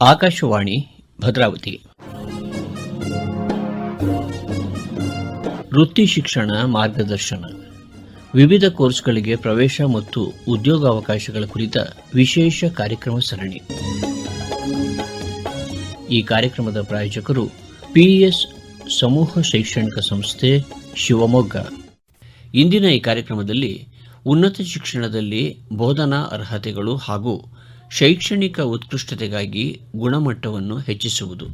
ಆಕಾಶವಾಣಿ, ಭದ್ರಾವತಿ. ವೃತ್ತಿ ಶಿಕ್ಷಣ ಮಾರ್ಗದರ್ಶನ. ವಿವಿಧ ಕೋರ್ಸ್ಗಳಿಗೆ ಪ್ರವೇಶ ಮತ್ತು ಉದ್ಯೋಗಾವಕಾಶಗಳ ಕುರಿತ ವಿಶೇಷ ಕಾರ್ಯಕ್ರಮ ಸರಣಿ. ಈ ಕಾರ್ಯಕ್ರಮದ ಪ್ರಾಯೋಜಕರು ಪಿಎಸ್ ಸಮೂಹ ಶೈಕ್ಷಣಿಕ ಸಂಸ್ಥೆ ಶಿವಮೊಗ್ಗ. ಇಂದಿನ ಈ ಕಾರ್ಯಕ್ರಮದಲ್ಲಿ ಉನ್ನತ ಶಿಕ್ಷಣದಲ್ಲಿ ಬೋಧನಾ ಅರ್ಹತೆಗಳು ಹಾಗೂ ಶೈಕ್ಷಣಿಕ ಉತ್ಕೃಷ್ಟತೆಗಾಗಿ ಗುಣಮಟ್ಟವನ್ನು ಹೆಚ್ಚಿಸುವುದು.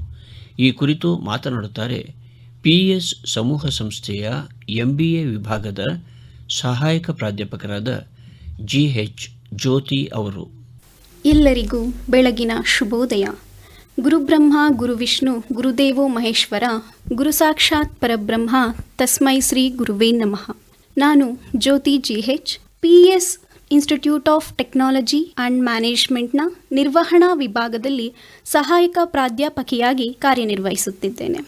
ಈ ಕುರಿತು ಮಾತನಾಡುತ್ತಾರೆ ಪಿಎಸ್ ಸಮೂಹ ಸಂಸ್ಥೆಯ ಎಂಬಿಎ ವಿಭಾಗದ ಸಹಾಯಕ ಪ್ರಾಧ್ಯಾಪಕರಾದ ಜಿಎಚ್ ಜ್ಯೋತಿ ಅವರು. ಎಲ್ಲರಿಗೂ ಬೆಳಗಿನ ಶುಭೋದಯ. ಗುರುಬ್ರಹ್ಮ ಗುರುವಿಷ್ಣು ಗುರುದೇವೋ ಮಹೇಶ್ವರ, ಗುರು ಸಾಕ್ಷಾತ್ ಪರಬ್ರಹ್ಮ, ತಸ್ಮೈ ಶ್ರೀ ಗುರುವೇ ನಮಃ. ನಾನು Jyothi G H P S institute of technology and ಮ್ಯಾನೇಜ್ಮೆಂಟ್ನ ನಿರ್ವಹಣಾ ವಿಭಾಗದಲ್ಲಿ ಸಹಾಯಕ ಪ್ರಾಧ್ಯಾಪಕಿಯಾಗಿ ಕಾರ್ಯನಿರ್ವಹಿಸುತ್ತಿದ್ದೇನೆ.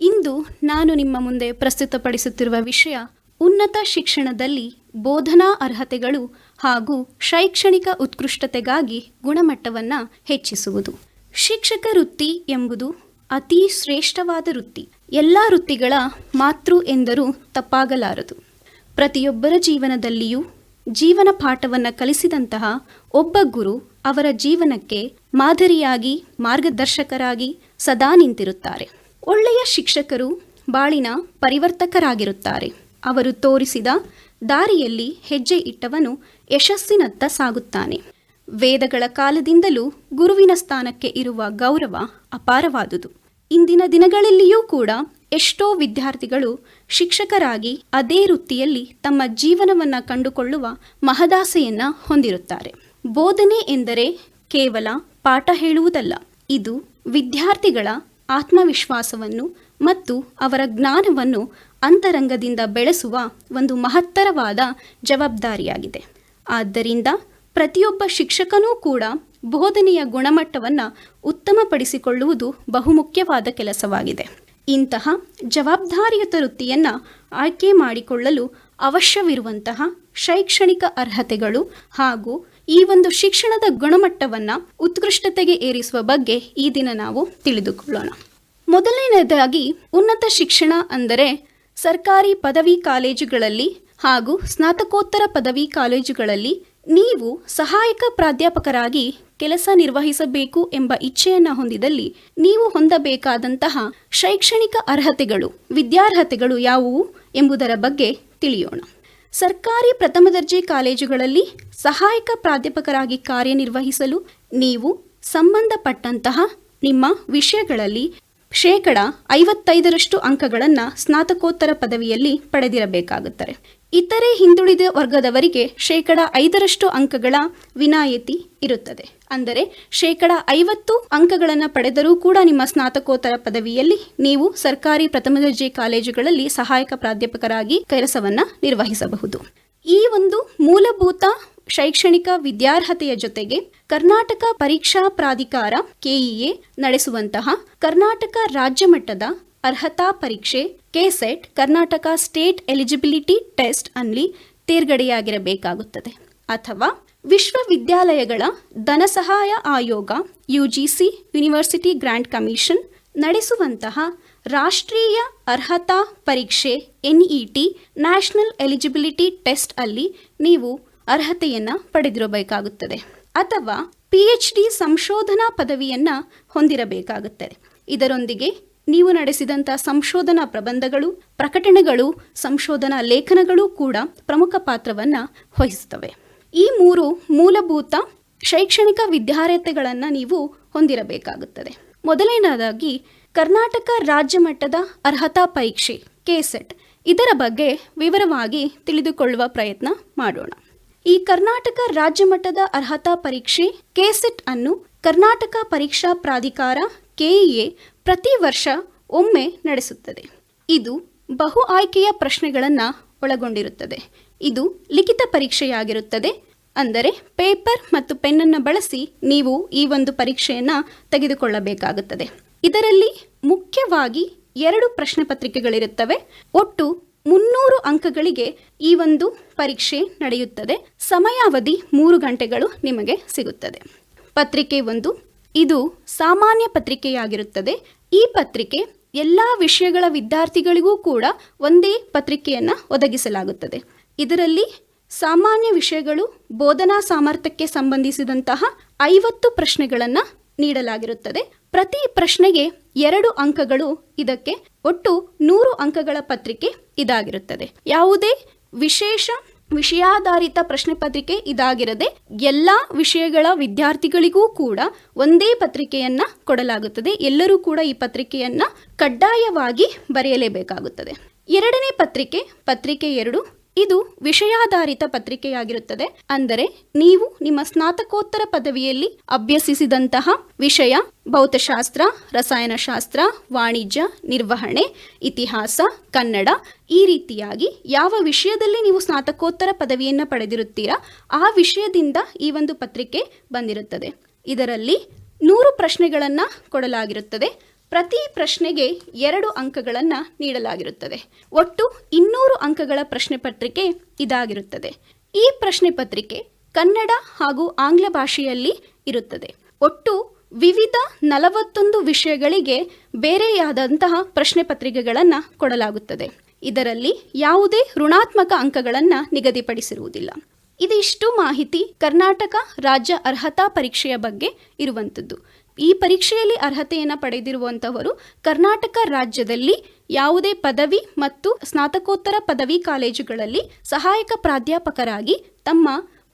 ಇಂದು ನಾನು ನಿಮ್ಮ ಮುಂದೆ ಪ್ರಸ್ತುತಪಡಿಸುತ್ತಿರುವ ವಿಷಯ ಉನ್ನತ ಶಿಕ್ಷಣದಲ್ಲಿ ಬೋಧನಾ ಅರ್ಹತೆಗಳು ಹಾಗೂ ಶೈಕ್ಷಣಿಕ ಉತ್ಕೃಷ್ಟತೆಗಾಗಿ ಗುಣಮಟ್ಟವನ್ನು ಹೆಚ್ಚಿಸುವುದು. ಶಿಕ್ಷಕ ವೃತ್ತಿ ಎಂಬುದು ಅತಿ ಶ್ರೇಷ್ಠವಾದ ವೃತ್ತಿ. ಎಲ್ಲ ವೃತ್ತಿಗಳ ಮಾತೃ ಎಂದರೂ ತಪ್ಪಾಗಲಾರದು. ಪ್ರತಿಯೊಬ್ಬರ ಜೀವನದಲ್ಲಿಯೂ ಜೀವನ ಪಾಠವನ್ನು ಕಲಿಸಿದಂತಹ ಒಬ್ಬ ಗುರು ಅವರ ಜೀವನಕ್ಕೆ ಮಾದರಿಯಾಗಿ, ಮಾರ್ಗದರ್ಶಕರಾಗಿ ಸದಾ ನಿಂತಿರುತ್ತಾರೆ. ಒಳ್ಳೆಯ ಶಿಕ್ಷಕರು ಬಾಳಿನ ಪರಿವರ್ತಕರಾಗಿರುತ್ತಾರೆ. ಅವರು ತೋರಿಸಿದ ದಾರಿಯಲ್ಲಿ ಹೆಜ್ಜೆ ಇಟ್ಟವನು ಯಶಸ್ಸಿನತ್ತ ಸಾಗುತ್ತಾನೆ. ವೇದಗಳ ಕಾಲದಿಂದಲೂ ಗುರುವಿನ ಸ್ಥಾನಕ್ಕೆ ಇರುವ ಗೌರವ ಅಪಾರವಾದುದು. ಇಂದಿನ ದಿನಗಳಲ್ಲಿಯೂ ಕೂಡ ಎಷ್ಟೋ ವಿದ್ಯಾರ್ಥಿಗಳು ಶಿಕ್ಷಕರಾಗಿ ಅದೇ ವೃತ್ತಿಯಲ್ಲಿ ತಮ್ಮ ಜೀವನವನ್ನು ಕಂಡುಕೊಳ್ಳುವ ಮಹದಾಸೆಯನ್ನು ಹೊಂದಿರುತ್ತಾರೆ. ಬೋಧನೆ ಎಂದರೆ ಕೇವಲ ಪಾಠ ಹೇಳುವುದಲ್ಲ, ಇದು ವಿದ್ಯಾರ್ಥಿಗಳ ಆತ್ಮವಿಶ್ವಾಸವನ್ನು ಮತ್ತು ಅವರ ಜ್ಞಾನವನ್ನು ಅಂತರಂಗದಿಂದ ಬೆಳೆಸುವ ಒಂದು ಮಹತ್ತರವಾದ ಜವಾಬ್ದಾರಿಯಾಗಿದೆ. ಆದ್ದರಿಂದ ಪ್ರತಿಯೊಬ್ಬ ಶಿಕ್ಷಕನೂ ಕೂಡ ಬೋಧನೆಯ ಗುಣಮಟ್ಟವನ್ನು ಉತ್ತಮಪಡಿಸಿಕೊಳ್ಳುವುದು ಬಹುಮುಖ್ಯವಾದ ಕೆಲಸವಾಗಿದೆ. ಇಂತಹ ಜವಾಬ್ದಾರಿಯುತ ವೃತ್ತಿಯನ್ನು ಆಯ್ಕೆ ಮಾಡಿಕೊಳ್ಳಲು ಅವಶ್ಯವಿರುವಂತಹ ಶೈಕ್ಷಣಿಕ ಅರ್ಹತೆಗಳು ಹಾಗೂ ಈ ಒಂದು ಶಿಕ್ಷಣದ ಗುಣಮಟ್ಟವನ್ನು ಉತ್ಕೃಷ್ಟತೆಗೆ ಏರಿಸುವ ಬಗ್ಗೆ ಈ ದಿನ ನಾವು ತಿಳಿದುಕೊಳ್ಳೋಣ. ಮೊದಲನೇದಾಗಿ ಉನ್ನತ ಶಿಕ್ಷಣ ಅಂದರೆ ಸರ್ಕಾರಿ ಪದವಿ ಕಾಲೇಜುಗಳಲ್ಲಿ ಹಾಗೂ ಸ್ನಾತಕೋತ್ತರ ಪದವಿ ಕಾಲೇಜುಗಳಲ್ಲಿ ನೀವು ಸಹಾಯಕ ಪ್ರಾಧ್ಯಾಪಕರಾಗಿ ಕೆಲಸ ನಿರ್ವಹಿಸಬೇಕು ಎಂಬ ಇಚ್ಛೆಯನ್ನು ಹೊಂದಿದಲ್ಲಿ ನೀವು ಹೊಂದಬೇಕಾದಂತಹ ಶೈಕ್ಷಣಿಕ ಅರ್ಹತೆಗಳು, ವಿದ್ಯಾರ್ಹತೆಗಳು ಯಾವುವು ಎಂಬುದರ ಬಗ್ಗೆ ತಿಳಿಯೋಣ. ಸರ್ಕಾರಿ ಪ್ರಥಮ ದರ್ಜೆ ಕಾಲೇಜುಗಳಲ್ಲಿ ಸಹಾಯಕ ಪ್ರಾಧ್ಯಾಪಕರಾಗಿ ಕಾರ್ಯನಿರ್ವಹಿಸಲು ನೀವು ಸಂಬಂಧಪಟ್ಟಂತಹ ನಿಮ್ಮ ವಿಷಯಗಳಲ್ಲಿ ಶೇಕಡ ಐವತ್ತೈದರಷ್ಟು ಅಂಕಗಳನ್ನು ಸ್ನಾತಕೋತ್ತರ ಪದವಿಯಲ್ಲಿ ಪಡೆದಿರಬೇಕಾಗುತ್ತದೆ. ಇತರೆ ಹಿಂದುಳಿದ ವರ್ಗದವರಿಗೆ ಶೇಕಡ ಐದರಷ್ಟು ಅಂಕಗಳ ವಿನಾಯಿತಿ ಇರುತ್ತದೆ. ಅಂದರೆ ಶೇಕಡ ಐವತ್ತು ಅಂಕಗಳನ್ನು ಪಡೆದರೂ ಕೂಡ ನಿಮ್ಮ ಸ್ನಾತಕೋತ್ತರ ಪದವಿಯಲ್ಲಿ ನೀವು ಸರ್ಕಾರಿ ಪ್ರಥಮ ದರ್ಜೆ ಕಾಲೇಜುಗಳಲ್ಲಿ ಸಹಾಯಕ ಪ್ರಾಧ್ಯಾಪಕರಾಗಿ ಕೆಲಸವನ್ನು ನಿರ್ವಹಿಸಬಹುದು. ಈ ಒಂದು ಮೂಲಭೂತ ಶೈಕ್ಷಣಿಕ ವಿದ್ಯಾರ್ಹತೆಯ ಜೊತೆಗೆ ಕರ್ನಾಟಕ ಪರೀಕ್ಷಾ ಪ್ರಾಧಿಕಾರ, ಕೆಇಎ, ನಡೆಸುವಂತಹ ಕರ್ನಾಟಕ ರಾಜ್ಯ ಮಟ್ಟದ ಅರ್ಹತಾ ಪರೀಕ್ಷೆ, KSET, Karnataka state eligibility test ಅಲ್ಲಿ ತೇರ್ಗಡೆಯಾಗಿರಬೇಕಾಗುತ್ತದೆ. ಅಥವಾ ವಿಶ್ವವಿದ್ಯಾಲಯಗಳ ಧನಸಹಾಯ ಆಯೋಗ, ಯುಜಿಸಿ, ಯೂನಿವರ್ಸಿಟಿ ಗ್ರ್ಯಾಂಟ್ ಕಮಿಷನ್ ನಡೆಸುವಂತಹ ರಾಷ್ಟ್ರೀಯ ಅರ್ಹತಾ ಪರೀಕ್ಷೆ, ಎನ್ಇಟಿ, ನ್ಯಾಷನಲ್ ಎಲಿಜಿಬಿಲಿಟಿ ಟೆಸ್ಟ್ ಅಲ್ಲಿ ನೀವು ಅರ್ಹತೆಯನ್ನು ಪಡೆದಿರಬೇಕಾಗುತ್ತದೆ ಅಥವಾ ಪಿ ಎಚ್ ಡಿ ಸಂಶೋಧನಾ ಪದವಿಯನ್ನು ಹೊಂದಿರಬೇಕಾಗುತ್ತದೆ ಇದರೊಂದಿಗೆ ನೀವು ನಡೆಸಿದಂಥ ಸಂಶೋಧನಾ ಪ್ರಬಂಧಗಳು, ಪ್ರಕಟಣೆಗಳು, ಸಂಶೋಧನಾ ಲೇಖನಗಳು ಕೂಡ ಪ್ರಮುಖ ಪಾತ್ರವನ್ನು ವಹಿಸುತ್ತವೆ. ಈ ಮೂರು ಮೂಲಭೂತ ಶೈಕ್ಷಣಿಕ ವಿದ್ಯಾರ್ಹತೆಗಳನ್ನು ನೀವು ಹೊಂದಿರಬೇಕಾಗುತ್ತದೆ. ಮೊದಲನೇದಾಗಿ ಕರ್ನಾಟಕ ರಾಜ್ಯ ಮಟ್ಟದ ಅರ್ಹತಾ ಪರೀಕ್ಷೆ ಕೆಸೆಟ್ ಇದರ ಬಗ್ಗೆ ವಿವರವಾಗಿ ತಿಳಿದುಕೊಳ್ಳುವ ಪ್ರಯತ್ನ ಮಾಡೋಣ. ಈ ಕರ್ನಾಟಕ ರಾಜ್ಯ ಮಟ್ಟದ ಅರ್ಹತಾ ಪರೀಕ್ಷೆ ಕೆಸೆಟ್ ಅನ್ನು ಕರ್ನಾಟಕ ಪರೀಕ್ಷಾ ಪ್ರಾಧಿಕಾರ, ಕೆಇಎ, ಪ್ರತಿ ವರ್ಷ ಒಮ್ಮೆ ನಡೆಸುತ್ತದೆ. ಇದು ಬಹು ಆಯ್ಕೆಯ ಪ್ರಶ್ನೆಗಳನ್ನು ಒಳಗೊಂಡಿರುತ್ತದೆ. ಇದು ಲಿಖಿತ ಪರೀಕ್ಷೆಯಾಗಿರುತ್ತದೆ. ಅಂದರೆ ಪೇಪರ್ ಮತ್ತು ಪೆನ್ನನ್ನು ಬಳಸಿ ನೀವು ಈ ಒಂದು ಪರೀಕ್ಷೆಯನ್ನು ತೆಗೆದುಕೊಳ್ಳಬೇಕಾಗುತ್ತದೆ. ಇದರಲ್ಲಿ ಮುಖ್ಯವಾಗಿ ಎರಡು ಪ್ರಶ್ನೆ ಪತ್ರಿಕೆಗಳಿರುತ್ತವೆ. ಒಟ್ಟು ಮುನ್ನೂರು ಅಂಕಗಳಿಗೆ ಈ ಒಂದು ಪರೀಕ್ಷೆ ನಡೆಯುತ್ತದೆ. ಸಮಯಾವಧಿ ಮೂರು ಗಂಟೆಗಳು ನಿಮಗೆ ಸಿಗುತ್ತದೆ. ಪತ್ರಿಕೆ ಒಂದು, ಇದು ಸಾಮಾನ್ಯ ಪತ್ರಿಕೆಯಾಗಿರುತ್ತದೆ. ಈ ಪತ್ರಿಕೆ ಎಲ್ಲ ವಿಷಯಗಳ ವಿದ್ಯಾರ್ಥಿಗಳಿಗೂ ಕೂಡ ಒಂದೇ ಪತ್ರಿಕೆಯನ್ನು ಒದಗಿಸಲಾಗುತ್ತದೆ. ಇದರಲ್ಲಿ ಸಾಮಾನ್ಯ ವಿಷಯಗಳು ಬೋಧನಾ ಸಾಮರ್ಥ್ಯಕ್ಕೆ ಸಂಬಂಧಿಸಿದಂತಹ ಐವತ್ತು ಪ್ರಶ್ನೆಗಳನ್ನು ನೀಡಲಾಗಿರುತ್ತದೆ. ಪ್ರತಿ ಪ್ರಶ್ನೆಗೆ ಎರಡು ಅಂಕಗಳು ಇದಕ್ಕೆ, ಒಟ್ಟು ನೂರು ಅಂಕಗಳ ಪತ್ರಿಕೆ ಇದಾಗಿರುತ್ತದೆ. ಯಾವುದೇ ವಿಶೇಷ ವಿಷಯಾಧಾರಿತ ಪ್ರಶ್ನೆ ಪತ್ರಿಕೆ ಇದಾಗಿರದೆ, ಎಲ್ಲ ವಿಷಯಗಳ ವಿದ್ಯಾರ್ಥಿಗಳಿಗೂ ಕೂಡ ಒಂದೇ ಪತ್ರಿಕೆಯನ್ನ ಕೊಡಲಾಗುತ್ತದೆ. ಎಲ್ಲರೂ ಕೂಡ ಈ ಪತ್ರಿಕೆಯನ್ನ ಕಡ್ಡಾಯವಾಗಿ ಬರೆಯಲೇಬೇಕಾಗುತ್ತದೆ. ಎರಡನೇ ಪತ್ರಿಕೆ ಪತ್ರಿಕೆ ಎರಡು ಇದು ವಿಷಯಾಧಾರಿತ ಪತ್ರಿಕೆಯಾಗಿರುತ್ತದೆ. ಅಂದರೆ ನೀವು ನಿಮ್ಮ ಸ್ನಾತಕೋತ್ತರ ಪದವಿಯಲ್ಲಿ ಅಭ್ಯಸಿಸಿದಂತಹ ವಿಷಯ, ಭೌತಶಾಸ್ತ್ರ, ರಸಾಯನಶಾಸ್ತ್ರ, ವಾಣಿಜ್ಯ, ನಿರ್ವಹಣೆ, ಇತಿಹಾಸ, ಕನ್ನಡ ಈ ರೀತಿಯಾಗಿ ಯಾವ ವಿಷಯದಲ್ಲಿ ನೀವು ಸ್ನಾತಕೋತ್ತರ ಪದವಿಯನ್ನು ಪಡೆದಿರುತ್ತೀರಾ ಆ ವಿಷಯದಿಂದ ಈ ಒಂದು ಪತ್ರಿಕೆ ಬಂದಿರುತ್ತದೆ. ಇದರಲ್ಲಿ ನೂರು ಪ್ರಶ್ನೆಗಳನ್ನು ಕೊಡಲಾಗಿರುತ್ತದೆ. ಪ್ರತಿ ಪ್ರಶ್ನೆಗೆ ಎರಡು ಅಂಕಗಳನ್ನು ನೀಡಲಾಗಿರುತ್ತದೆ. ಒಟ್ಟು ಇನ್ನೂರು ಅಂಕಗಳ ಪ್ರಶ್ನೆ ಪತ್ರಿಕೆ ಇದಾಗಿರುತ್ತದೆ. ಈ ಪ್ರಶ್ನೆ ಪತ್ರಿಕೆ ಕನ್ನಡ ಹಾಗೂ ಆಂಗ್ಲ ಭಾಷೆಯಲ್ಲಿ ಇರುತ್ತದೆ. ಒಟ್ಟು ವಿವಿಧ ನಲವತ್ತೊಂದು ವಿಷಯಗಳಿಗೆ ಬೇರೆಯಾದಂತಹ ಪ್ರಶ್ನೆ ಪತ್ರಿಕೆಗಳನ್ನು ಕೊಡಲಾಗುತ್ತದೆ. ಇದರಲ್ಲಿ ಯಾವುದೇ ಋಣಾತ್ಮಕ ಅಂಕಗಳನ್ನು ನಿಗದಿಪಡಿಸಿರುವುದಿಲ್ಲ. ಇದಿಷ್ಟು ಮಾಹಿತಿ ಕರ್ನಾಟಕ ರಾಜ್ಯ ಅರ್ಹತಾ ಪರೀಕ್ಷೆಯ ಬಗ್ಗೆ ಇರುವಂಥದ್ದು ಈ ಪರೀಕ್ಷೆಯಲ್ಲಿ ಅರ್ಹತೆಯನ್ನು ಪಡೆದಿರುವಂತಹವರು ಕರ್ನಾಟಕ ರಾಜ್ಯದಲ್ಲಿ ಯಾವುದೇ ಪದವಿ ಮತ್ತು ಸ್ನಾತಕೋತ್ತರ ಪದವಿ ಕಾಲೇಜುಗಳಲ್ಲಿ ಸಹಾಯಕ ಪ್ರಾಧ್ಯಾಪಕರಾಗಿ ತಮ್ಮ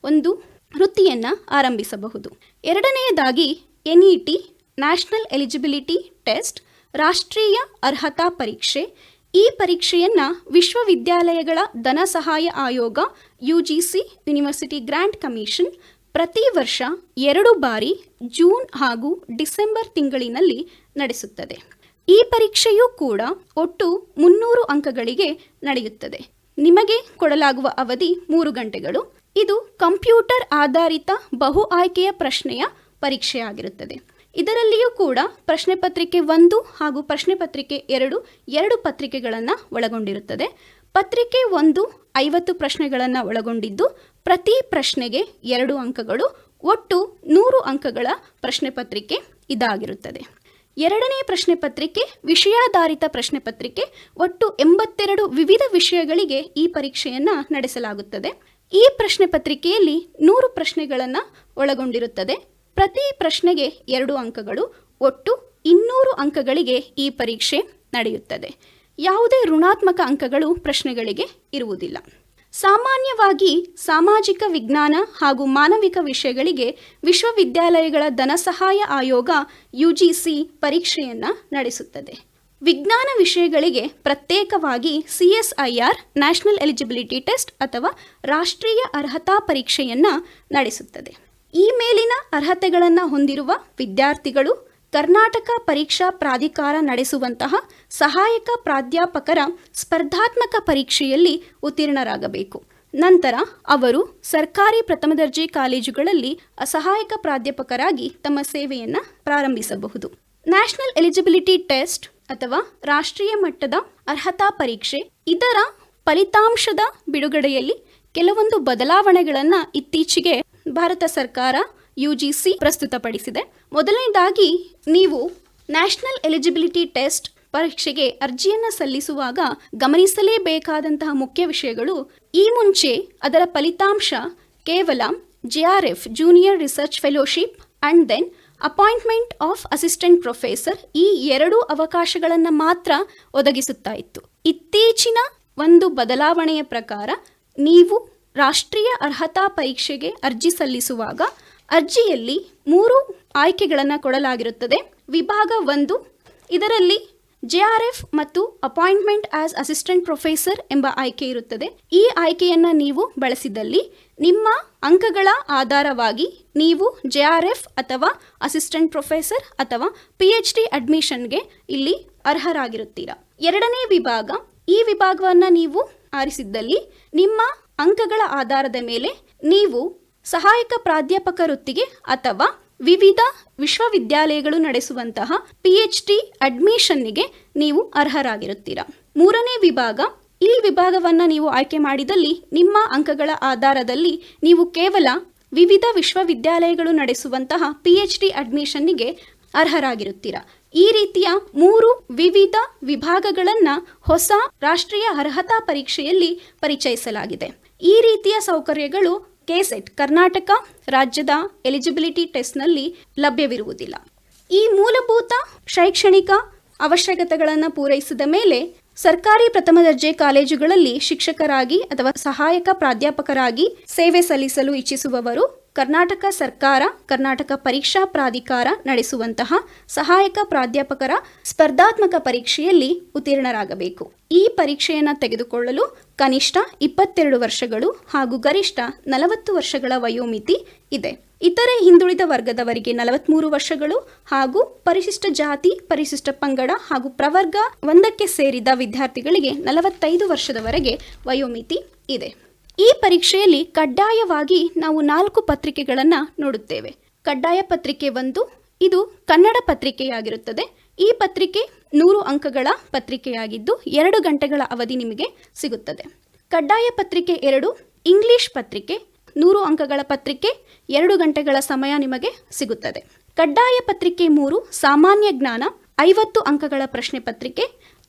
ಒಂದು ವೃತ್ತಿಯನ್ನು ಆರಂಭಿಸಬಹುದು. ಎರಡನೆಯದಾಗಿ N E T National Eligibility Test, ರಾಷ್ಟ್ರೀಯ ಅರ್ಹತಾ ಪರೀಕ್ಷೆ. ಈ ಪರೀಕ್ಷೆಯನ್ನು ವಿಶ್ವವಿದ್ಯಾಲಯಗಳ ಧನ ಸಹಾಯ ಆಯೋಗ, U G C, University Grant Commission ಪ್ರತಿ ವರ್ಷ ಎರಡು ಬಾರಿ ಜೂನ್ ಹಾಗೂ ಡಿಸೆಂಬರ್ ತಿಂಗಳಿನಲ್ಲಿ ನಡೆಸುತ್ತದೆ. ಈ ಪರೀಕ್ಷೆಯೂ ಕೂಡ ಒಟ್ಟು ಮುನ್ನೂರು ಅಂಕಗಳಿಗೆ ನಡೆಯುತ್ತದೆ. ನಿಮಗೆ ಕೊಡಲಾಗುವ ಅವಧಿ ಮೂರು ಗಂಟೆಗಳು. ಇದು ಕಂಪ್ಯೂಟರ್ ಆಧಾರಿತ ಬಹು ಆಯ್ಕೆಯ ಪ್ರಶ್ನೆಯ ಪರೀಕ್ಷೆಯಾಗಿರುತ್ತದೆ. ಇದರಲ್ಲಿಯೂ ಕೂಡ ಪ್ರಶ್ನೆ ಪತ್ರಿಕೆ ಒಂದು ಹಾಗೂ ಪ್ರಶ್ನೆ ಪತ್ರಿಕೆ ಎರಡು ಎರಡು ಪತ್ರಿಕೆಗಳನ್ನು ಒಳಗೊಂಡಿರುತ್ತದೆ. ಪತ್ರಿಕೆ ಒಂದು ಐವತ್ತು ಪ್ರಶ್ನೆಗಳನ್ನು ಒಳಗೊಂಡಿದ್ದು ಪ್ರತಿ ಪ್ರಶ್ನೆಗೆ ಎರಡು ಅಂಕಗಳು, ಒಟ್ಟು ನೂರು ಅಂಕಗಳ ಪ್ರಶ್ನೆ ಪತ್ರಿಕೆ ಇದಾಗಿರುತ್ತದೆ. ಎರಡನೇ ಪ್ರಶ್ನೆ ಪತ್ರಿಕೆ, ವಿಷಯಾಧಾರಿತ ಪ್ರಶ್ನೆ ಪತ್ರಿಕೆ, ಒಟ್ಟು ಎಂಬತ್ತೆರಡು ವಿವಿಧ ವಿಷಯಗಳಿಗೆ ಈ ಪರೀಕ್ಷೆಯನ್ನು ನಡೆಸಲಾಗುತ್ತದೆ. ಈ ಪ್ರಶ್ನೆ ಪತ್ರಿಕೆಯಲ್ಲಿ ನೂರು ಪ್ರಶ್ನೆಗಳನ್ನು ಒಳಗೊಂಡಿರುತ್ತದೆ. ಪ್ರತಿ ಪ್ರಶ್ನೆಗೆ ಎರಡು ಅಂಕಗಳು, ಒಟ್ಟು ಇನ್ನೂರು ಅಂಕಗಳಿಗೆ ಈ ಪರೀಕ್ಷೆ ನಡೆಯುತ್ತದೆ. ಯಾವುದೇ ಋಣಾತ್ಮಕ ಅಂಕಗಳು ಪ್ರಶ್ನೆಗಳಿಗೆ ಇರುವುದಿಲ್ಲ. ಸಾಮಾನ್ಯವಾಗಿ ಸಾಮಾಜಿಕ ವಿಜ್ಞಾನ ಹಾಗೂ ಮಾನವಿಕ ವಿಷಯಗಳಿಗೆ ವಿಶ್ವವಿದ್ಯಾಲಯಗಳ ಧನಸಹಾಯ ಆಯೋಗ ಯುಜಿಸಿ ಪರೀಕ್ಷೆಯನ್ನು ನಡೆಸುತ್ತದೆ. ವಿಜ್ಞಾನ ವಿಷಯಗಳಿಗೆ ಪ್ರತ್ಯೇಕವಾಗಿ ಸಿಎಸ್ಐಆರ್, ನ್ಯಾಷನಲ್ ಎಲಿಜಿಬಿಲಿಟಿ ಟೆಸ್ಟ್ ಅಥವಾ ರಾಷ್ಟ್ರೀಯ ಅರ್ಹತಾ ಪರೀಕ್ಷೆಯನ್ನು ನಡೆಸುತ್ತದೆ. ಈ ಮೇಲಿನ ಅರ್ಹತೆಗಳನ್ನು ಹೊಂದಿರುವ ವಿದ್ಯಾರ್ಥಿಗಳು ಕರ್ನಾಟಕ ಪರೀಕ್ಷಾ ಪ್ರಾಧಿಕಾರ ನಡೆಸುವಂತಹ ಸಹಾಯಕ ಪ್ರಾಧ್ಯಾಪಕರ ಸ್ಪರ್ಧಾತ್ಮಕ ಪರೀಕ್ಷೆಯಲ್ಲಿ ಉತ್ತೀರ್ಣರಾಗಬೇಕು. ನಂತರ ಅವರು ಸರ್ಕಾರಿ ಪ್ರಥಮ ದರ್ಜೆ ಕಾಲೇಜುಗಳಲ್ಲಿ ಸಹಾಯಕ ಪ್ರಾಧ್ಯಾಪಕರಾಗಿ ತಮ್ಮ ಸೇವೆಯನ್ನು ಪ್ರಾರಂಭಿಸಬಹುದು. ನ್ಯಾಷನಲ್ ಎಲಿಜಿಬಿಲಿಟಿ ಟೆಸ್ಟ್ ಅಥವಾ ರಾಷ್ಟ್ರೀಯ ಮಟ್ಟದ ಅರ್ಹತಾ ಪರೀಕ್ಷೆ ಇದರ ಫಲಿತಾಂಶದ ಬಿಡುಗಡೆಯಲ್ಲಿ ಕೆಲವೊಂದು ಬದಲಾವಣೆಗಳನ್ನು ಇತ್ತೀಚೆಗೆ ಭಾರತ ಸರ್ಕಾರ ಯುಜಿಸಿ ಪ್ರಸ್ತುತಪಡಿಸಿದೆ. ಮೊದಲನೇದಾಗಿ, ನೀವು ನ್ಯಾಷನಲ್ ಎಲಿಜಿಬಿಲಿಟಿ ಟೆಸ್ಟ್ ಪರೀಕ್ಷೆಗೆ ಅರ್ಜಿಯನ್ನು ಸಲ್ಲಿಸುವಾಗ ಗಮನಿಸಲೇಬೇಕಾದಂತಹ ಮುಖ್ಯ ವಿಷಯಗಳು ಈ ಮುಂಚೆ ಅದರ ಫಲಿತಾಂಶ ಕೇವಲ J R F junior research fellowship and then appointment of assistant professor ಈ ಎರಡೂ ಅವಕಾಶಗಳನ್ನು ಮಾತ್ರ ಒದಗಿಸುತ್ತಾ ಇತ್ತು. ಇತ್ತೀಚಿನ ಒಂದು ಬದಲಾವಣೆಯ ಪ್ರಕಾರ, ನೀವು ರಾಷ್ಟ್ರೀಯ ಅರ್ಹತಾ ಪರೀಕ್ಷೆಗೆ ಅರ್ಜಿ ಸಲ್ಲಿಸುವಾಗ ಅರ್ಜಿಯಲ್ಲಿ ಮೂರು ಆಯ್ಕೆಗಳನ್ನು ಕೊಡಲಾಗಿರುತ್ತದೆ. ವಿಭಾಗ ಒಂದು, ಇದರಲ್ಲಿ ಜೆ ಆರ್ ಎಫ್ ಮತ್ತು ಅಪಾಯಿಂಟ್ಮೆಂಟ್ ಆಸ್ ಅಸಿಸ್ಟೆಂಟ್ ಪ್ರೊಫೆಸರ್ ಎಂಬ ಆಯ್ಕೆ ಇರುತ್ತದೆ. ಈ ಆಯ್ಕೆಯನ್ನು ನೀವು ಬಳಸಿದಲ್ಲಿ ನಿಮ್ಮ ಅಂಕಗಳ ಆಧಾರವಾಗಿ ನೀವು ಜೆ ಆರ್ ಎಫ್ ಅಥವಾ ಅಸಿಸ್ಟೆಂಟ್ ಪ್ರೊಫೆಸರ್ ಅಥವಾ ಪಿ ಎಚ್ ಡಿ ಅಡ್ಮಿಷನ್ಗೆ ಇಲ್ಲಿ ಅರ್ಹರಾಗಿರುತ್ತೀರಾ. ಎರಡನೇ ವಿಭಾಗ, ಈ ವಿಭಾಗವನ್ನು ನೀವು ಆರಿಸಿದ್ದಲ್ಲಿ ನಿಮ್ಮ ಅಂಕಗಳ ಆಧಾರದ ಮೇಲೆ ನೀವು ಸಹಾಯಕ ಪ್ರಾಧ್ಯಾಪಕ ವೃತ್ತಿಗೆ ಅಥವಾ ವಿವಿಧ ವಿಶ್ವವಿದ್ಯಾಲಯಗಳು ನಡೆಸುವಂತಹ ಪಿ ಎಚ್ ಡಿ ಅಡ್ಮಿಷನ್ನಿಗೆ ನೀವು ಅರ್ಹರಾಗಿರುತ್ತೀರಾ? ಮೂರನೇ ವಿಭಾಗ. ಈ ವಿಭಾಗವನ್ನು ನೀವು ಆಯ್ಕೆ ಮಾಡಿದಲ್ಲಿ ನಿಮ್ಮ ಅಂಕಗಳ ಆಧಾರದಲ್ಲಿ ನೀವು ಕೇವಲ ವಿವಿಧ ವಿಶ್ವವಿದ್ಯಾಲಯಗಳು ನಡೆಸುವಂತಹ ಪಿ ಎಚ್ ಡಿ ಅಡ್ಮಿಷನ್ನಿಗೆ ಅರ್ಹರಾಗಿರುತ್ತೀರಾ? ಈ ರೀತಿಯ ಮೂರು ವಿವಿಧ ವಿಭಾಗಗಳನ್ನು ಹೊಸ ರಾಷ್ಟ್ರೀಯ ಅರ್ಹತಾ ಪರೀಕ್ಷೆಯಲ್ಲಿ ಪರಿಚಯಿಸಲಾಗಿದೆ. ಈ ರೀತಿಯ ಸೌಕರ್ಯಗಳು ಕೆಸೆಟ್ ಕರ್ನಾಟಕ ರಾಜ್ಯದ ಎಲಿಜಿಬಿಲಿಟಿ ಟೆಸ್ಟ್ನಲ್ಲಿ ಲಭ್ಯವಿರುವುದಿಲ್ಲ. ಈ ಮೂಲಭೂತ ಶೈಕ್ಷಣಿಕ ಅವಶ್ಯಕತೆಗಳನ್ನು ಪೂರೈಸಿದ ಮೇಲೆ ಸರ್ಕಾರಿ ಪ್ರಥಮ ದರ್ಜೆ ಕಾಲೇಜುಗಳಲ್ಲಿ ಶಿಕ್ಷಕರಾಗಿ ಅಥವಾ ಸಹಾಯಕ ಪ್ರಾಧ್ಯಾಪಕರಾಗಿ ಸೇವೆ ಸಲ್ಲಿಸಲು ಇಚ್ಛಿಸುವವರು ಕರ್ನಾಟಕ ಸರ್ಕಾರ, ಕರ್ನಾಟಕ ಪರೀಕ್ಷಾ ಪ್ರಾಧಿಕಾರ ನಡೆಸುವಂತಹ ಸಹಾಯಕ ಪ್ರಾಧ್ಯಾಪಕರ ಸ್ಪರ್ಧಾತ್ಮಕ ಪರೀಕ್ಷೆಯಲ್ಲಿ ಉತ್ತೀರ್ಣರಾಗಬೇಕು. ಈ ಪರೀಕ್ಷೆಯನ್ನು ತೆಗೆದುಕೊಳ್ಳಲು ಕನಿಷ್ಠ ಇಪ್ಪತ್ತೆರಡು ವರ್ಷಗಳು ಹಾಗೂ ಗರಿಷ್ಠ ನಲವತ್ತು ವರ್ಷಗಳ ವಯೋಮಿತಿ ಇದೆ. ಇತರೆ ಹಿಂದುಳಿದ ವರ್ಗದವರಿಗೆ ನಲವತ್ಮೂರು ವರ್ಷಗಳು ಹಾಗೂ ಪರಿಶಿಷ್ಟ ಜಾತಿ, ಪರಿಶಿಷ್ಟ ಪಂಗಡ ಹಾಗೂ ಪ್ರವರ್ಗ ಒಂದಕ್ಕೆ ಸೇರಿದ ವಿದ್ಯಾರ್ಥಿಗಳಿಗೆ ನಲವತ್ತೈದು ವರ್ಷದವರೆಗೆ ವಯೋಮಿತಿ ಇದೆ. ಈ ಪರೀಕ್ಷೆಯಲ್ಲಿ ಕಡ್ಡಾಯವಾಗಿ ನಾವು ನಾಲ್ಕು ಪತ್ರಿಕೆಗಳನ್ನು ನೋಡುತ್ತೇವೆ. ಕಡ್ಡಾಯ ಪತ್ರಿಕೆ ಒಂದು, ಇದು ಕನ್ನಡ ಪತ್ರಿಕೆಯಾಗಿರುತ್ತದೆ. ಈ ಪತ್ರಿಕೆ ನೂರು ಅಂಕಗಳ ಪತ್ರಿಕೆಯಾಗಿದ್ದು ಎರಡು ಗಂಟೆಗಳ ಅವಧಿ ನಿಮಗೆ ಸಿಗುತ್ತದೆ. ಕಡ್ಡಾಯ ಪತ್ರಿಕೆ ಎರಡು, ಇಂಗ್ಲಿಷ್ ಪತ್ರಿಕೆ ನೂರು ಅಂಕಗಳ ಪತ್ರಿಕೆ ಎರಡು ಗಂಟೆಗಳ ಸಮಯ ನಿಮಗೆ ಸಿಗುತ್ತದೆ. ಕಡ್ಡಾಯ ಪತ್ರಿಕೆ ಮೂರು, ಸಾಮಾನ್ಯ ಜ್ಞಾನ ಐವತ್ತು ಅಂಕಗಳ ಪ್ರಶ್ನೆ ಪತ್ರಿಕೆ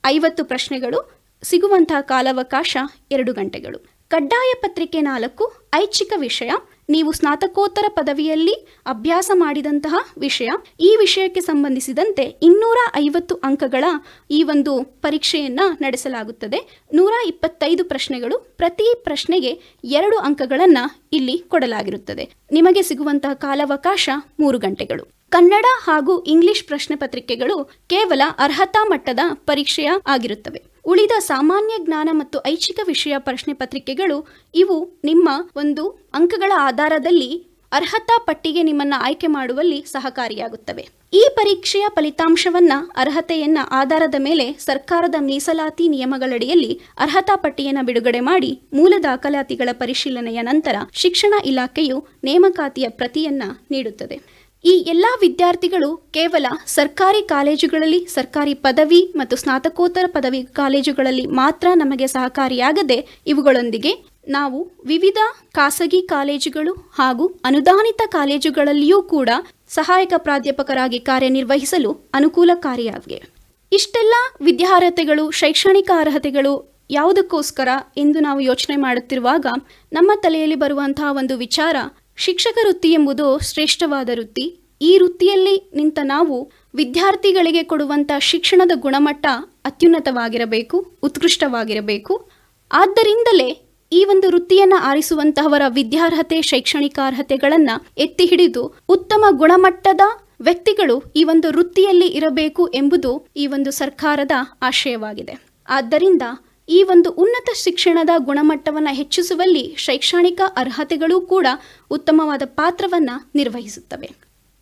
ಐವತ್ತು ಪ್ರಶ್ನೆಗಳು, ಸಿಗುವಂತಹ ಕಾಲಾವಕಾಶ ಎರಡು ಗಂಟೆಗಳು. ಕಡ್ಡಾಯ ಪತ್ರಿಕೆ ನಾಲ್ಕು, ಐಚ್ಛಿಕ ವಿಷಯ. ನೀವು ಸ್ನಾತಕೋತ್ತರ ಪದವಿಯಲ್ಲಿ ಅಭ್ಯಾಸ ಮಾಡಿದಂತಹ ವಿಷಯ. ಈ ವಿಷಯಕ್ಕೆ ಸಂಬಂಧಿಸಿದಂತೆ ಇನ್ನೂರ ಐವತ್ತು ಅಂಕಗಳ ಈ ಒಂದು ಪರೀಕ್ಷೆಯನ್ನು ನಡೆಸಲಾಗುತ್ತದೆ. ನೂರ ಇಪ್ಪತ್ತೈದು ಪ್ರಶ್ನೆಗಳು ಪ್ರತಿ ಪ್ರಶ್ನೆಗೆ ಎರಡು ಅಂಕಗಳನ್ನು ಇಲ್ಲಿ ಕೊಡಲಾಗಿರುತ್ತದೆ. ನಿಮಗೆ ಸಿಗುವಂತಹ ಕಾಲಾವಕಾಶ ಮೂರು ಗಂಟೆಗಳು. ಕನ್ನಡ ಹಾಗೂ ಇಂಗ್ಲಿಷ್ ಪ್ರಶ್ನೆ ಪತ್ರಿಕೆಗಳು ಕೇವಲ ಅರ್ಹತಾ ಮಟ್ಟದ ಪರೀಕ್ಷೆಯ ಆಗಿರುತ್ತವೆ. ಉಳಿದ ಸಾಮಾನ್ಯ ಜ್ಞಾನ ಮತ್ತು ಐಚ್ಛಿಕ ವಿಷಯ ಪ್ರಶ್ನೆ ಪತ್ರಿಕೆಗಳು, ಇವು ನಿಮ್ಮ ಒಂದು ಅಂಕಗಳ ಆಧಾರದಲ್ಲಿ ಅರ್ಹತಾ ಪಟ್ಟಿಗೆ ನಿಮ್ಮನ್ನು ಆಯ್ಕೆ ಮಾಡುವಲ್ಲಿ ಸಹಕಾರಿಯಾಗುತ್ತವೆ. ಈ ಪರೀಕ್ಷೆಯ ಫಲಿತಾಂಶವನ್ನ, ಅರ್ಹತೆಯನ್ನ ಆಧಾರದ ಮೇಲೆ ಸರ್ಕಾರದ ಮೀಸಲಾತಿ ನಿಯಮಗಳಡಿಯಲ್ಲಿ ಅರ್ಹತಾ ಪಟ್ಟಿಯನ್ನು ಬಿಡುಗಡೆ ಮಾಡಿ ಮೂಲ ದಾಖಲಾತಿಗಳ ಪರಿಶೀಲನೆಯ ನಂತರ ಶಿಕ್ಷಣ ಇಲಾಖೆಯು ನೇಮಕಾತಿಯ ಪ್ರತಿಯನ್ನ ನೀಡುತ್ತದೆ. ಈ ಎಲ್ಲ ವಿದ್ಯಾರ್ಥಿಗಳು ಕೇವಲ ಸರ್ಕಾರಿ ಕಾಲೇಜುಗಳಲ್ಲಿ ಸರ್ಕಾರಿ ಪದವಿ ಮತ್ತು ಸ್ನಾತಕೋತ್ತರ ಪದವಿ ಕಾಲೇಜುಗಳಲ್ಲಿ ಮಾತ್ರ ನಮಗೆ ಸಹಕಾರಿಯಾಗದೆ ಇವುಗಳೊಂದಿಗೆ ನಾವು ವಿವಿಧ ಖಾಸಗಿ ಕಾಲೇಜುಗಳು ಹಾಗೂ ಅನುದಾನಿತ ಕಾಲೇಜುಗಳಲ್ಲಿಯೂ ಕೂಡ ಸಹಾಯಕ ಪ್ರಾಧ್ಯಾಪಕರಾಗಿ ಕಾರ್ಯನಿರ್ವಹಿಸಲು ಅನುಕೂಲಕಾರಿಯಾಗಿವೆ ಇಷ್ಟೆಲ್ಲ ವಿದ್ಯಾರ್ಹತೆಗಳು, ಶೈಕ್ಷಣಿಕ ಅರ್ಹತೆಗಳು ಯಾವುದಕ್ಕೋಸ್ಕರ ಎಂದು ನಾವು ಯೋಚನೆ ಮಾಡುತ್ತಿರುವಾಗ ನಮ್ಮ ತಲೆಯಲ್ಲಿ ಬರುವಂತಹ ಒಂದು ವಿಚಾರ ಶಿಕ್ಷಕ ವೃತ್ತಿ ಎಂಬುದು ಶ್ರೇಷ್ಠವಾದ ವೃತ್ತಿ. ಈ ವೃತ್ತಿಯಲ್ಲಿ ನಿಂತ ನಾವು ವಿದ್ಯಾರ್ಥಿಗಳಿಗೆ ಕೊಡುವಂಥ ಶಿಕ್ಷಣದ ಗುಣಮಟ್ಟ ಅತ್ಯುನ್ನತವಾಗಿರಬೇಕು, ಉತ್ಕೃಷ್ಟವಾಗಿರಬೇಕು. ಆದ್ದರಿಂದಲೇ ಈ ಒಂದು ವೃತ್ತಿಯನ್ನು ಆರಿಸುವಂತಹವರ ವಿದ್ಯಾರ್ಹತೆ, ಶೈಕ್ಷಣಿಕ ಅರ್ಹತೆಗಳನ್ನು ಎತ್ತಿ ಹಿಡಿದು ಉತ್ತಮ ಗುಣಮಟ್ಟದ ವ್ಯಕ್ತಿಗಳು ಈ ಒಂದು ವೃತ್ತಿಯಲ್ಲಿ ಇರಬೇಕು ಎಂಬುದು ಈ ಒಂದು ಸರ್ಕಾರದ ಆಶಯವಾಗಿದೆ. ಆದ್ದರಿಂದ ಈ ಒಂದು ಉನ್ನತ ಶಿಕ್ಷಣದ ಗುಣಮಟ್ಟವನ್ನು ಹೆಚ್ಚಿಸುವಲ್ಲಿ ಶೈಕ್ಷಣಿಕ ಅರ್ಹತೆಗಳು ಕೂಡ ಉತ್ತಮವಾದ ಪಾತ್ರವನ್ನು ನಿರ್ವಹಿಸುತ್ತವೆ.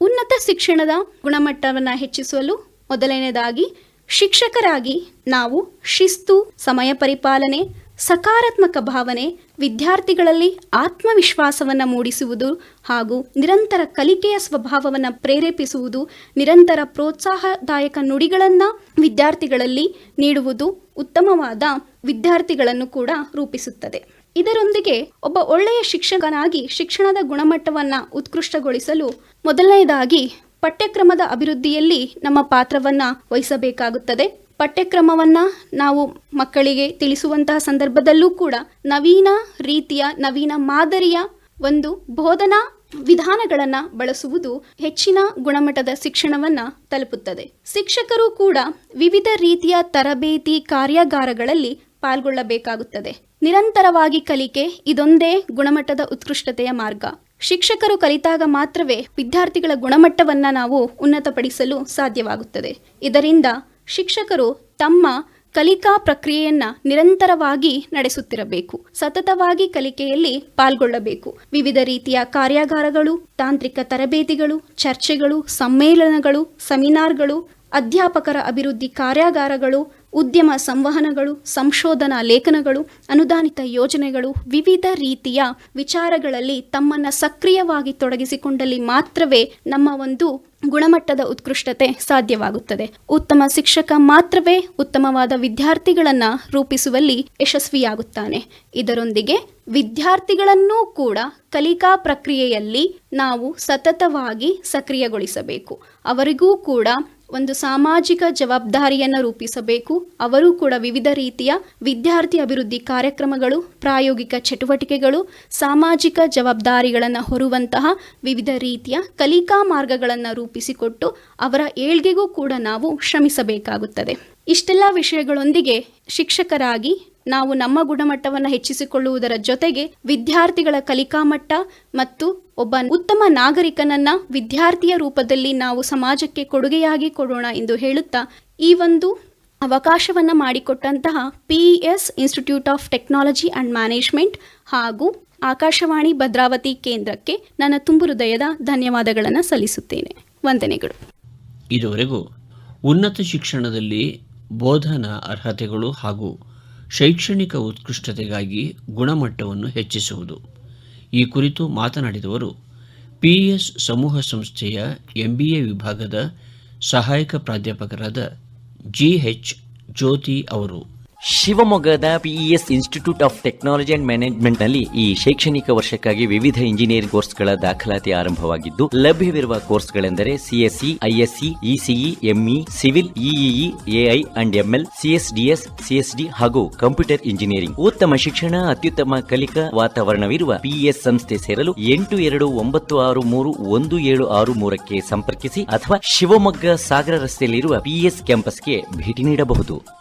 ಉನ್ನತ ಶಿಕ್ಷಣದ ಗುಣಮಟ್ಟವನ್ನು ಹೆಚ್ಚಿಸಲು ಮೊದಲನೆಯದಾಗಿ ಶಿಕ್ಷಕರಾಗಿ ನಾವು ಶಿಸ್ತು, ಸಮಯ ಪರಿಪಾಲನೆ ಸಕಾರಾತ್ಮಕ ಭಾವನೆ ವಿದ್ಯಾರ್ಥಿಗಳಲ್ಲಿ ಆತ್ಮವಿಶ್ವಾಸವನ್ನು ಮೂಡಿಸುವುದು ಹಾಗೂ ನಿರಂತರ ಕಲಿಕೆಯ ಸ್ವಭಾವವನ್ನು ಪ್ರೇರೇಪಿಸುವುದು, ನಿರಂತರ ಪ್ರೋತ್ಸಾಹದಾಯಕ ನುಡಿಗಳನ್ನು ವಿದ್ಯಾರ್ಥಿಗಳಲ್ಲಿ ನೀಡುವುದು ಉತ್ತಮವಾದ ವಿದ್ಯಾರ್ಥಿಗಳನ್ನು ಕೂಡ ರೂಪಿಸುತ್ತದೆ. ಇದರೊಂದಿಗೆ ಒಬ್ಬ ಒಳ್ಳೆಯ ಶಿಕ್ಷಕನಾಗಿ ಶಿಕ್ಷಣದ ಗುಣಮಟ್ಟವನ್ನು ಉತ್ಕೃಷ್ಟಗೊಳಿಸಲು ಮೊದಲನೆಯದಾಗಿ ಪಠ್ಯಕ್ರಮದ ಅಭಿವೃದ್ಧಿಯಲ್ಲಿ ನಮ್ಮ ಪಾತ್ರವನ್ನು ವಹಿಸಬೇಕಾಗುತ್ತದೆ. ಪಠ್ಯಕ್ರಮವನ್ನ ನಾವು ಮಕ್ಕಳಿಗೆ ತಿಳಿಸುವಂತಹ ಸಂದರ್ಭದಲ್ಲೂ ಕೂಡ ನವೀನ ರೀತಿಯ, ನವೀನ ಮಾದರಿಯ ಒಂದು ಬೋಧನಾ ವಿಧಾನಗಳನ್ನು ಬಳಸುವುದು ಹೆಚ್ಚಿನ ಗುಣಮಟ್ಟದ ಶಿಕ್ಷಣವನ್ನ ತಲುಪುತ್ತದೆ. ಶಿಕ್ಷಕರು ಕೂಡ ವಿವಿಧ ರೀತಿಯ ತರಬೇತಿ ಕಾರ್ಯಾಗಾರಗಳಲ್ಲಿ ಪಾಲ್ಗೊಳ್ಳಬೇಕಾಗುತ್ತದೆ. ನಿರಂತರವಾಗಿ ಕಲಿಕೆ ಇದೊಂದೇ ಗುಣಮಟ್ಟದ ಉತ್ಕೃಷ್ಟತೆಯ ಮಾರ್ಗ. ಶಿಕ್ಷಕರು ಕಲಿತಾಗ ಮಾತ್ರವೇ ವಿದ್ಯಾರ್ಥಿಗಳ ಗುಣಮಟ್ಟವನ್ನ ನಾವು ಉನ್ನತಪಡಿಸಲು ಸಾಧ್ಯವಾಗುತ್ತದೆ. ಇದರಿಂದ ಶಿಕ್ಷಕರು ತಮ್ಮ ಕಲಿಕಾ ಪ್ರಕ್ರಿಯೆಯನ್ನ ನಿರಂತರವಾಗಿ ನಡೆಸುತ್ತಿರಬೇಕು, ಸತತವಾಗಿ ಕಲಿಕೆಯಲ್ಲಿ ಪಾಲ್ಗೊಳ್ಳಬೇಕು. ವಿವಿಧ ರೀತಿಯ ಕಾರ್ಯಾಗಾರಗಳು, ತಾಂತ್ರಿಕ ತರಬೇತಿಗಳು, ಚರ್ಚೆಗಳು, ಸಮ್ಮೇಳನಗಳು, ಸೆಮಿನಾರ್ಗಳು, ಅಧ್ಯಾಪಕರ ಅಭಿವೃದ್ಧಿ ಕಾರ್ಯಾಗಾರಗಳು ಉದ್ಯಮ ಸಂವಹನಗಳು, ಸಂಶೋಧನಾ ಲೇಖನಗಳು, ಅನುದಾನಿತ ಯೋಜನೆಗಳು ವಿವಿಧ ರೀತಿಯ ವಿಚಾರಗಳಲ್ಲಿ ತಮ್ಮನ್ನ ಸಕ್ರಿಯವಾಗಿ ತೊಡಗಿಸಿಕೊಂಡಲ್ಲಿ ಮಾತ್ರವೇ ನಮ್ಮ ಒಂದು ಗುಣಮಟ್ಟದ ಉತ್ಕೃಷ್ಟತೆ ಸಾಧ್ಯವಾಗುತ್ತದೆ. ಉತ್ತಮ ಶಿಕ್ಷಕ ಮಾತ್ರವೇ ಉತ್ತಮವಾದ ವಿದ್ಯಾರ್ಥಿಗಳನ್ನು ರೂಪಿಸುವಲ್ಲಿ ಯಶಸ್ವಿಯಾಗುತ್ತಾನೆ. ಇದರೊಂದಿಗೆ ವಿದ್ಯಾರ್ಥಿಗಳನ್ನೂ ಕೂಡ ಕಲಿಕಾ ಪ್ರಕ್ರಿಯೆಯಲ್ಲಿ ನಾವು ಸತತವಾಗಿ ಸಕ್ರಿಯಗೊಳಿಸಬೇಕು. ಅವರಿಗೂ ಕೂಡ ಒಂದು ಸಾಮಾಜಿಕ ಜವಾಬ್ದಾರಿಯನ್ನು ರೂಪಿಸಬೇಕು. ಅವರು ಕೂಡ ವಿವಿಧ ರೀತಿಯ ವಿದ್ಯಾರ್ಥಿ ಅಭಿವೃದ್ಧಿ ಕಾರ್ಯಕ್ರಮಗಳು, ಪ್ರಾಯೋಗಿಕ ಚಟುವಟಿಕೆಗಳು, ಸಾಮಾಜಿಕ ಜವಾಬ್ದಾರಿಗಳನ್ನು ಹೊರುವಂತಹ ವಿವಿಧ ರೀತಿಯ ಕಲಿಕಾ ಮಾರ್ಗಗಳನ್ನು ರೂಪಿಸಿಕೊಟ್ಟು ಅವರ ಏಳ್ಗೆಗೂ ಕೂಡ ನಾವು ಶ್ರಮಿಸಬೇಕಾಗುತ್ತದೆ. ಇಷ್ಟೆಲ್ಲ ವಿಷಯಗಳೊಂದಿಗೆ ಶಿಕ್ಷಕರಾಗಿ ನಾವು ನಮ್ಮ ಗುಣಮಟ್ಟವನ್ನು ಹೆಚ್ಚಿಸಿಕೊಳ್ಳುವುದರ ಜೊತೆಗೆ ವಿದ್ಯಾರ್ಥಿಗಳ ಕಲಿಕಾ ಮಟ್ಟ ಮತ್ತು ಒಬ್ಬ ಉತ್ತಮ ನಾಗರಿಕನನ್ನ ವಿದ್ಯಾರ್ಥಿಯ ರೂಪದಲ್ಲಿ ನಾವು ಸಮಾಜಕ್ಕೆ ಕೊಡುಗೆಯಾಗಿ ಕೊಡೋಣ ಎಂದು ಹೇಳುತ್ತಾ ಈ ಒಂದು ಅವಕಾಶವನ್ನು ಮಾಡಿಕೊಟ್ಟಂತಹ PES institute of technology and management ಹಾಗೂ ಆಕಾಶವಾಣಿ ಭದ್ರಾವತಿ ಕೇಂದ್ರಕ್ಕೆ ನನ್ನ ತುಂಬು ಹೃದಯದ ಧನ್ಯವಾದಗಳನ್ನು ಸಲ್ಲಿಸುತ್ತೇನೆ. ವಂದನೆಗಳು. ಇದುವರೆಗೂ ಉನ್ನತ ಶಿಕ್ಷಣದಲ್ಲಿ ಬೋಧನಾ ಅರ್ಹತೆಗಳು ಹಾಗೂ ಶೈಕ್ಷಣಿಕ ಉತ್ಕೃಷ್ಟತೆಗಾಗಿ ಗುಣಮಟ್ಟವನ್ನು ಹೆಚ್ಚಿಸುವುದು. ಈ ಕುರಿತು ಮಾತನಾಡಿದವರು, ಪಿಎಸ್ ಸಮೂಹ ಸಂಸ್ಥೆಯ ಎಂಬಿಎ ವಿಭಾಗದ ಸಹಾಯಕ ಪ್ರಾಧ್ಯಾಪಕರಾದ ಜಿಎಚ್ ಜ್ಯೋತಿ ಅವರು. ಶಿವಮೊಗ್ಗದ PES institute of technology and ಮ್ಯಾನೇಜ್ಮೆಂಟ್ನಲ್ಲಿ ಈ ಶೈಕ್ಷಣಿಕ ವರ್ಷಕ್ಕಾಗಿ ವಿವಿಧ ಇಂಜಿನಿಯರಿಂಗ್ ಕೋರ್ಸ್ಗಳ ದಾಖಲಾತಿ ಆರಂಭವಾಗಿದ್ದು, ಲಭ್ಯವಿರುವ ಕೋರ್ಸ್ಗಳೆಂದರೆ CSC ISC ECE ME civil EEE AI and ML CSDS CSD ಹಾಗೂ ಕಂಪ್ಯೂಟರ್ ಇಂಜಿನಿಯರಿಂಗ್ ಉತ್ತಮ ಶಿಕ್ಷಣ, ಅತ್ಯುತ್ತಮ ಕಲಿಕಾ ವಾತಾವರಣವಿರುವ ಪಿಇಎಸ್ ಸಂಸ್ಥೆ ಸೇರಲು ಎಂಟು ಎರಡು ಒಂಬತ್ತು ಆರು ಮೂರು ಒಂದು ಏಳು ಆರು ಮೂರಕ್ಕೆ ಸಂಪರ್ಕಿಸಿ ಅಥವಾ ಶಿವಮೊಗ್ಗ ಸಾಗರ ರಸ್ತೆಯಲ್ಲಿರುವ ಪಿಇಎಸ್ ಕ್ಯಾಂಪಸ್ಗೆ ಭೇಟಿ ನೀಡಬಹುದು.